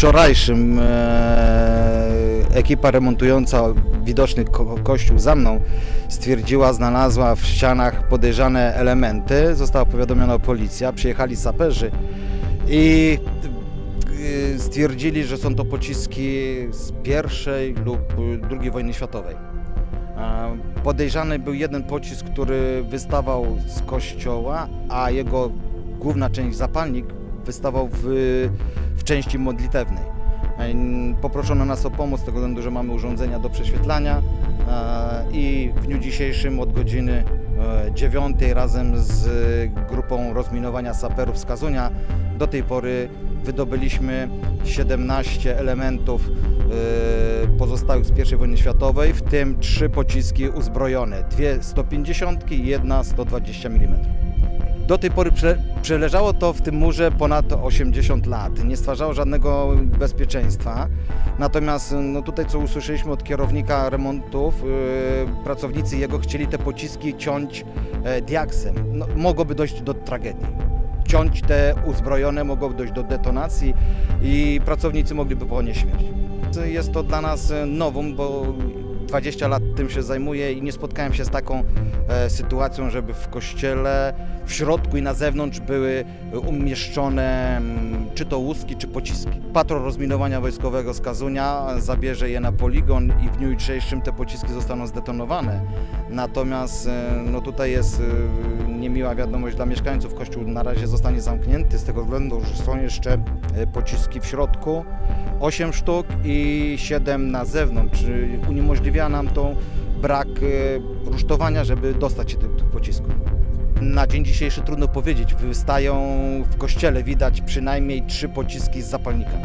wczorajszym e, ekipa remontująca widoczny ko- kościół za mną stwierdziła, znalazła w ścianach podejrzane elementy. Została powiadomiona policja, przyjechali saperzy i y, stwierdzili, że są to pociski z pierwszej lub drugiej wojny światowej. E, Podejrzany był jeden pocisk, który wystawał z kościoła, a jego główna część, zapalnik, wystawał w części modlitewnej. E, Poproszono nas o pomoc z tego względu, że mamy urządzenia do prześwietlania e, i w dniu dzisiejszym od godziny e, 9 razem z grupą rozminowania saperów z Kazunia do tej pory wydobyliśmy 17 elementów e, pozostałych z I wojny światowej, w tym trzy pociski uzbrojone, dwie 150 i jedna 120 mm. Do tej pory przeleżało to w tym murze ponad 80 lat. Nie stwarzało żadnego bezpieczeństwa. Natomiast no tutaj, co usłyszeliśmy od kierownika remontów, yy, pracownicy jego chcieli te pociski ciąć e, diaksem. No, mogłoby dojść do tragedii. Ciąć te uzbrojone, mogłoby dojść do detonacji i pracownicy mogliby ponieść śmierć. Jest to dla nas e, nowum, bo 20 lat tym się zajmuję i nie spotkałem się z taką e, sytuacją, żeby w kościele w środku i na zewnątrz były umieszczone mm, czy to łuski, czy pociski. Patrol rozminowania wojskowego z Kazunia zabierze je na poligon i w dniu jutrzejszym te pociski zostaną zdetonowane. Natomiast e, no tutaj jest e, niemiła wiadomość dla mieszkańców. Kościół na razie zostanie zamknięty z tego względu, że są jeszcze e, pociski w środku. 8 sztuk i 7 na zewnątrz. Uniemożliwia nam to brak e, rusztowania, żeby dostać się do tych pocisków. Na dzień dzisiejszy trudno powiedzieć. Wystają w kościele, widać przynajmniej trzy pociski z zapalnika.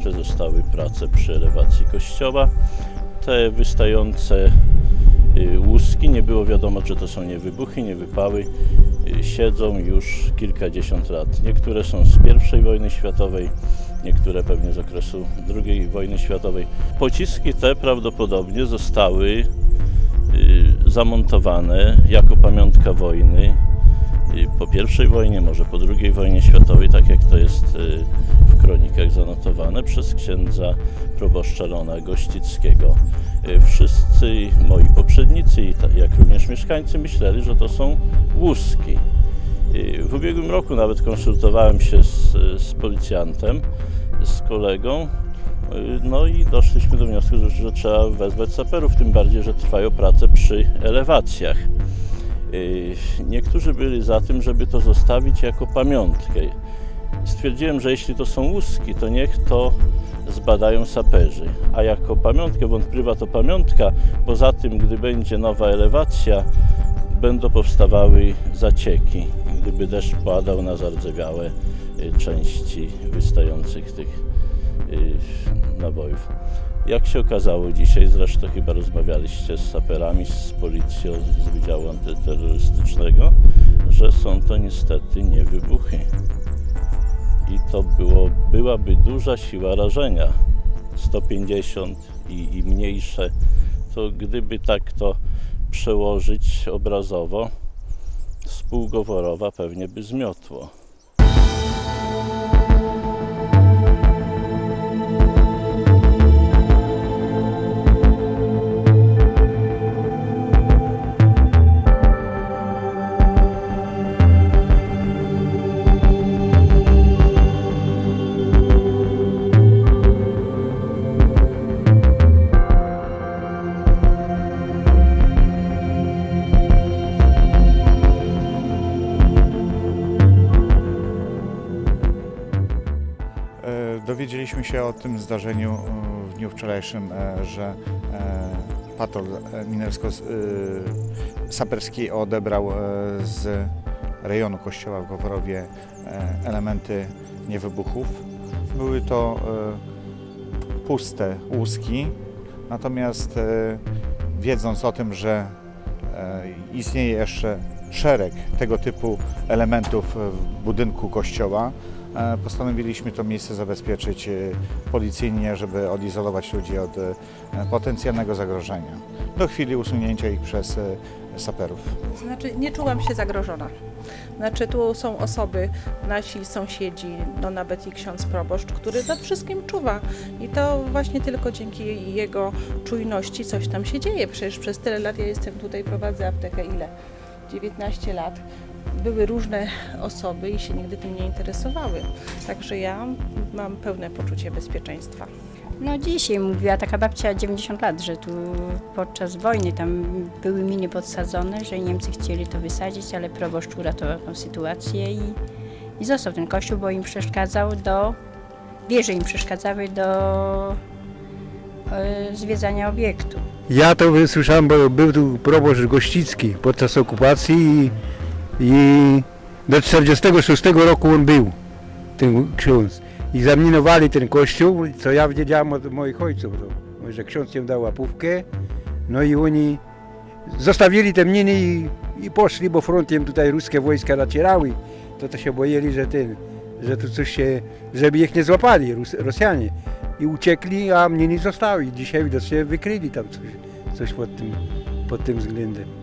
Podjęte zostały prace przy elewacji kościoła. Te wystające y, łuski, nie było wiadomo, czy to są nie wybuchy, nie wypały, y, siedzą już kilkadziesiąt lat. Niektóre są z I wojny światowej, niektóre pewnie z okresu II wojny światowej. Pociski te prawdopodobnie zostały y, zamontowane jako pamiątka wojny po I wojnie, może po II wojnie światowej, tak jak to jest y, w kronikach zanotowane przez księdza proboszcza Leona Gościckiego. Y, Wszyscy moi poprzednicy, jak również mieszkańcy, myśleli, że to są łuski. Y, W ubiegłym roku nawet konsultowałem się z, z policjantem, z kolegą, no i doszliśmy do wniosku, że, że trzeba wezwać saperów, tym bardziej, że trwają prace przy elewacjach. Y, Niektórzy byli za tym, żeby to zostawić jako pamiątkę. Stwierdziłem, że jeśli to są łuski, to niech to zbadają saperzy. A jako pamiątkę, wątpliwa to pamiątka, poza tym, gdy będzie nowa elewacja, będą powstawały zacieki. Gdyby deszcz padał na zardzewiałe y, części wystających tych y, nabojów. Jak się okazało dzisiaj, zresztą chyba rozmawialiście z saperami, z policją z Wydziału Antyterrorystycznego, że są to niestety nie wybuchy. I to było, byłaby duża siła rażenia. 150 i, i mniejsze, to gdyby tak to przełożyć obrazowo, z półgoworowa pewnie by zmiotło. Dowiedzieliśmy się o tym zdarzeniu e, w dniu wczorajszym, e, że e, patrol e, minersko-saperski odebrał z rejonu kościoła w Goworowie elementy niewybuchów. Były to puste łuski, natomiast wiedząc o tym, że istnieje jeszcze szereg tego typu elementów w budynku kościoła, postanowiliśmy to miejsce zabezpieczyć e, policyjnie, żeby odizolować ludzi od e, potencjalnego zagrożenia. Do chwili usunięcia ich przez e, saperów. Znaczy, nie czułam się zagrożona. Znaczy, tu są osoby, nasi sąsiedzi, no nawet i ksiądz proboszcz, który nad wszystkim czuwa. I to właśnie tylko dzięki jego czujności coś tam się dzieje. Przecież przez tyle lat ja jestem tutaj, prowadzę aptekę ile? 19 lat. Były różne osoby i się nigdy tym nie interesowały. Także ja mam pełne poczucie bezpieczeństwa. No dzisiaj mówiła taka babcia 90 lat, że tu podczas wojny tam były miny podsadzone, że Niemcy chcieli to wysadzić, ale proboszcz uratował tą sytuację i, i został ten kościół, bo im przeszkadzał do, wieże im przeszkadzały do e, zwiedzania obiektu. Ja to wysłyszałem, bo był tu proboszcz Gościcki podczas okupacji i, i do 46 roku on był, ten ksiądz. I zaminowali ten kościół, co ja wiedziałem od moich ojców, że ksiądz im dał łapówkę, no i oni zostawili te miny i, i poszli, bo frontem tutaj ruskie wojska nacierały, to to się boję, że ten, że tu coś się, żeby ich nie złapali Rus, Rosjanie. I uciekli, a mniny zostały. Dzisiaj widocznie wykryli tam coś, coś pod, tym, pod tym względem.